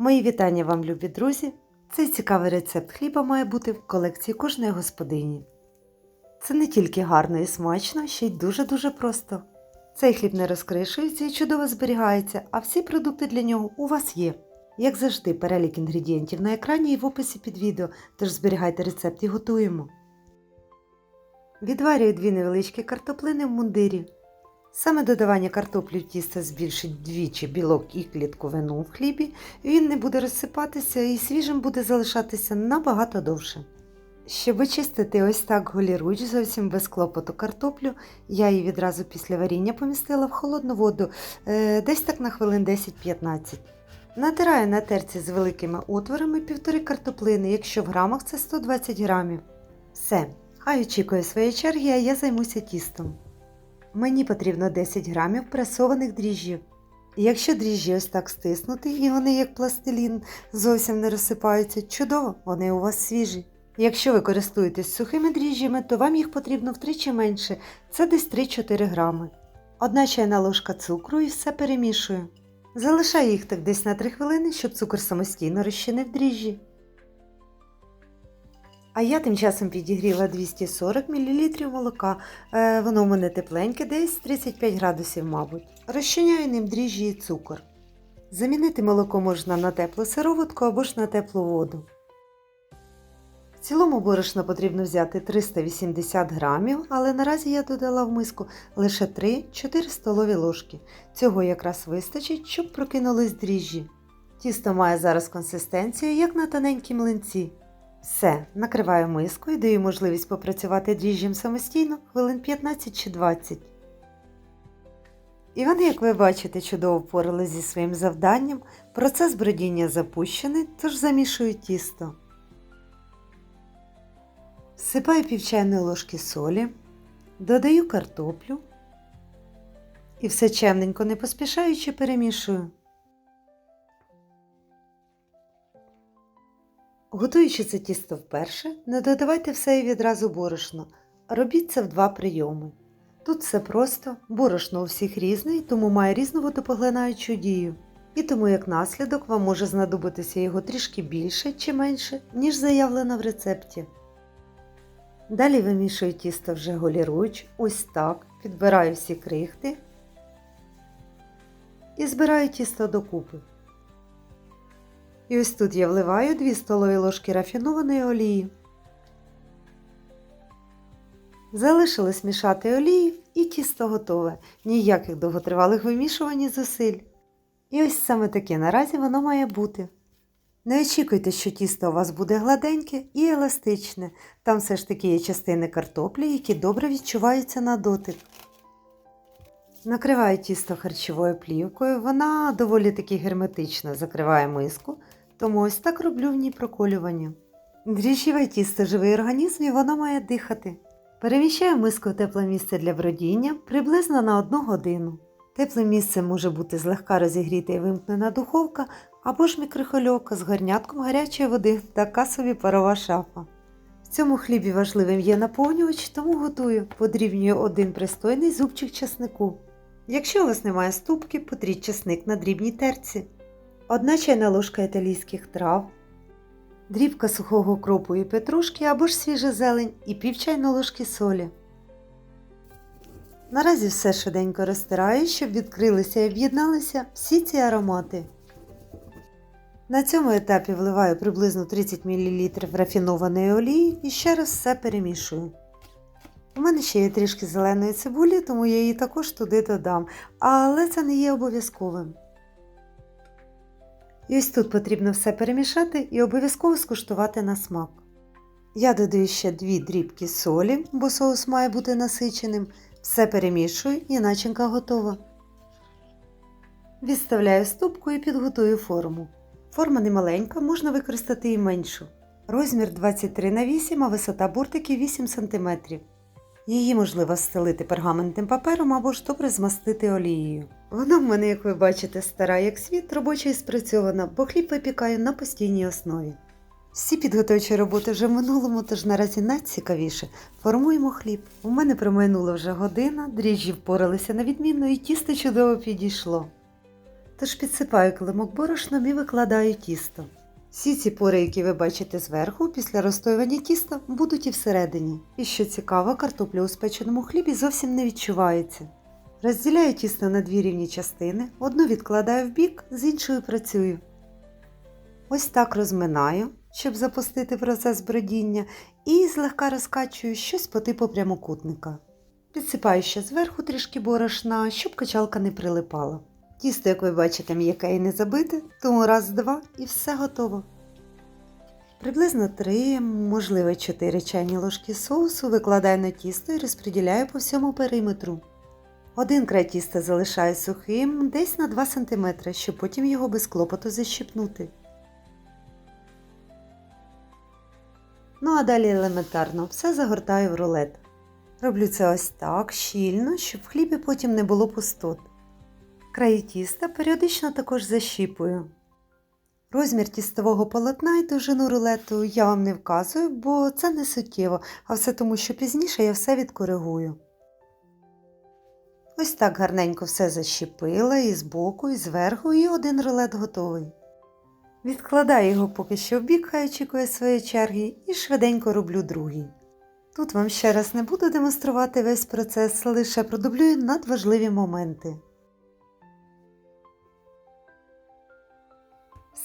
Мої вітання вам, любі друзі! Цей цікавий рецепт хліба має бути в колекції кожної господині. Це не тільки гарно і смачно, ще й дуже-дуже просто. Цей хліб не розкришується і чудово зберігається, а всі продукти для нього у вас є. Як завжди, перелік інгредієнтів на екрані і в описі під відео, тож зберігайте рецепт і готуємо. Відварюю дві невеличкі картоплини в мундирі. Саме додавання картоплі в тісто збільшить вдвічі білок і клітковину в хлібі, він не буде розсипатися і свіжим буде залишатися набагато довше. Щоб очистити ось так голіруч зовсім без клопоту картоплю, я її відразу після варіння помістила в холодну воду е, десь так на хвилин 10-15. Натираю на терці з великими отворами півтори картоплини, якщо в грамах це 120 грамів. Все, хай очікує своєї черги, а я займуся тістом. Мені потрібно 10 грамів пресованих дріжджів. Якщо дріжджі ось так стиснути і вони як пластилін зовсім не розсипаються, чудово, вони у вас свіжі. Якщо ви користуєтесь сухими дріжджами, то вам їх потрібно втричі менше, це десь 3-4 грами. Одна чайна ложка цукру і все перемішую. Залишаю їх так десь на 3 хвилини, щоб цукор самостійно розчинив дріжджі. А я тим часом підігріла 240 мл молока. Е, воно у мене тепленьке, десь 35 градусів, мабуть. Розчиняю ним дріжджі і цукор. Замінити молоко можна на теплу сироватку або ж на теплу воду. В цілому борошно потрібно взяти 380 грамів, але наразі я додала в миску лише 3-4 столові ложки. Цього якраз вистачить, щоб прокинулись дріжджі. Тісто має зараз консистенцію, як на тоненькій млинці. Все, накриваю миску і даю можливість попрацювати дріжджем самостійно хвилин 15 чи 20. І вони, як ви бачите, чудово впоралися зі своїм завданням. Процес бродіння запущений, тож замішую тісто. Всипаю пів чайної ложки солі, додаю картоплю і все чемненько не поспішаючи перемішую. Готуючи це тісто вперше, не додавайте все і відразу борошно, робіть це в два прийоми. Тут все просто, борошно у всіх різне, тому має різну водопоглинаючу дію. І тому як наслідок вам може знадобитися його трішки більше чи менше, ніж заявлено в рецепті. Далі вимішую тісто вже голіруч, ось так, підбираю всі крихти і збираю тісто докупи. І ось тут я вливаю 2 столові ложки рафінованої олії. Залишилось мішати олію і тісто готове. Ніяких довготривалих вимішувань і зусиль. І ось саме таке наразі воно має бути. Не очікуйте, що тісто у вас буде гладеньке і еластичне. Там все ж таки є частини картоплі, які добре відчуваються на дотик. Накриваю тісто харчовою плівкою, вона доволі таки герметично закриває миску, тому ось так роблю в ній проколювання. Дріжджіве тісто живий організм і воно має дихати. Переміщаю миску в тепле місце для бродіння приблизно на 1 годину. Тепле місце може бути злегка розігріта і вимкнена духовка або ж мікрохвильовка з горнятком гарячої води, така собі парова шафа. В цьому хлібі важливим є наповнювач, тому готую, подрібнюю один пристойний зубчик часнику. Якщо у вас немає ступки, потріть часник на дрібній терці. Одна чайна ложка італійських трав, дрібка сухого кропу і петрушки або ж свіжа зелень і пів чайної ложки солі. Наразі все швиденько розтираю, щоб відкрилися і об'єдналися всі ці аромати. На цьому етапі вливаю приблизно 30 мл рафінованої олії і ще раз все перемішую. У мене ще є трішки зеленої цибулі, тому я її також туди додам, але це не є обов'язковим. І ось тут потрібно все перемішати і обов'язково скуштувати на смак. Я додаю ще 2 дрібки солі, бо соус має бути насиченим. Все перемішую і начинка готова. Відставляю ступку і підготую форму. Форма не маленька, можна використати і меншу. Розмір 23 на 8, а висота буртиків 8 см. Її можливо стелити пергаментним папером або ж добре змастити олією. Вона в мене, як ви бачите, стара як світ, робоча і спрацьована, бо хліб випікаю на постійній основі. Всі підготовчі роботи вже в минулому, тож наразі найцікавіше. Формуємо хліб. У мене промайнула вже година, дріжджі впоралися на відмінно і тісто чудово підійшло. Тож підсипаю килимок борошном і викладаю тісто. Всі ці пори, які ви бачите зверху, після розстоювання тіста, будуть і всередині. І що цікаво, картопля у спеченому хлібі зовсім не відчувається. Розділяю тісто на дві рівні частини, одну відкладаю в бік, з іншою працюю. Ось так розминаю, щоб запустити процес бродіння, і злегка розкачую щось по типу прямокутника. Підсипаю ще зверху трішки борошна, щоб качалка не прилипала. Тісто, як ви бачите, м'яке і не забите, тому раз-два і все готово. Приблизно 3, можливо 4 чайні ложки соусу викладаю на тісто і розподіляю по всьому периметру. Один край тіста залишаю сухим десь на 2 см, щоб потім його без клопоту защипнути. Ну а далі елементарно все загортаю в рулет. Роблю це ось так, щільно, щоб в хлібі потім не було пустот. Краї тіста періодично також защіпую. Розмір тістового полотна і довжину рулету я вам не вказую, бо це не суттєво, а все тому, що пізніше я все відкоригую. Ось так гарненько все защіпила і збоку, і зверху, і один рулет готовий. Відкладаю його поки що в бік, хай очікує своєї черги, і швиденько роблю другий. Тут вам ще раз не буду демонструвати весь процес, лише продублюю надважливі моменти.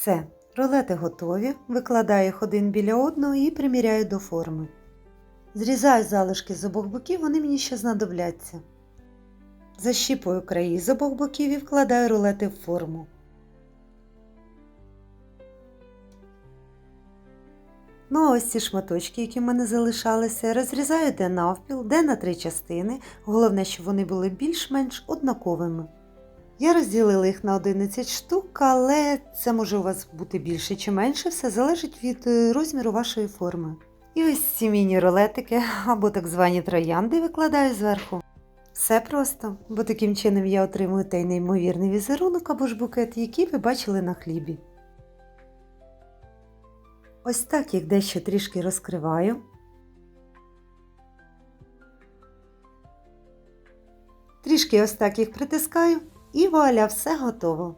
Все, рулети готові, викладаю їх один біля одного і приміряю до форми. Зрізаю залишки з обох боків, вони мені ще знадобляться. Защіпую краї з обох боків і вкладаю рулети в форму. Ну а ось ці шматочки, які в мене залишалися, розрізаю де навпіл, де на три частини. Головне, щоб вони були більш-менш однаковими. Я розділила їх на 11 штук, але це може у вас бути більше чи менше, все залежить від е, розміру вашої форми. І ось ці міні-рулетики або так звані троянди викладаю зверху. Все просто, бо таким чином я отримую той неймовірний візерунок або ж букет, який ви бачили на хлібі. Ось так їх дещо трішки розкриваю. Трішки ось так їх притискаю і вуаля, все готово.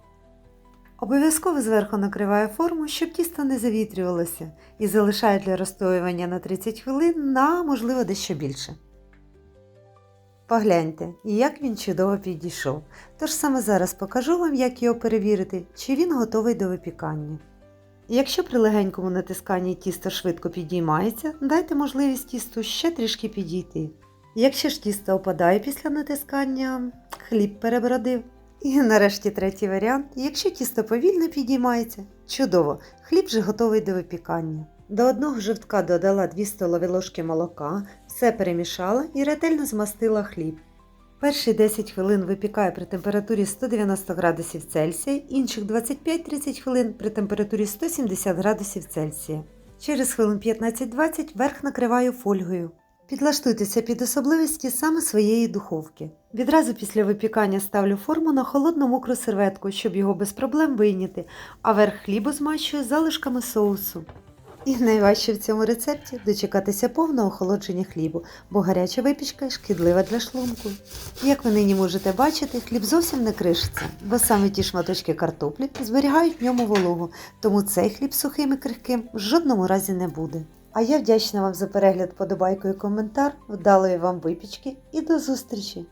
Обов'язково зверху накриваю форму, щоб тісто не завітрювалося, і залишаю для розстоювання на 30 хвилин на, можливо, дещо більше. Погляньте, як він чудово підійшов. Тож саме зараз покажу вам, як його перевірити, чи він готовий до випікання. Якщо при легенькому натисканні тісто швидко підіймається, дайте можливість тісту ще трішки підійти. Якщо ж тісто опадає після натискання, хліб перебродив. І нарешті третій варіант. Якщо тісто повільно підіймається, чудово, хліб вже готовий до випікання. До одного жовтка додала 2 столові ложки молока, все перемішала і ретельно змастила хліб. Перші 10 хвилин випікаю при температурі 190 градусів Цельсія, інших 25-30 хвилин при температурі 170 градусів Цельсія. Через хвилин 15-20 верх накриваю фольгою. Підлаштуйтеся під особливості саме своєї духовки. Відразу після випікання ставлю форму на холодну мокру серветку, щоб його без проблем вийняти, а верх хлібу змащую залишками соусу. І найважче в цьому рецепті дочекатися повного охолодження хлібу, бо гаряча випічка шкідлива для шлунку. Як ви нині можете бачити, хліб зовсім не кришиться, бо саме ті шматочки картоплі зберігають в ньому вологу, тому цей хліб сухим і крихким в жодному разі не буде. А я вдячна вам за перегляд, подобайку і коментар, вдалої вам випічки і до зустрічі!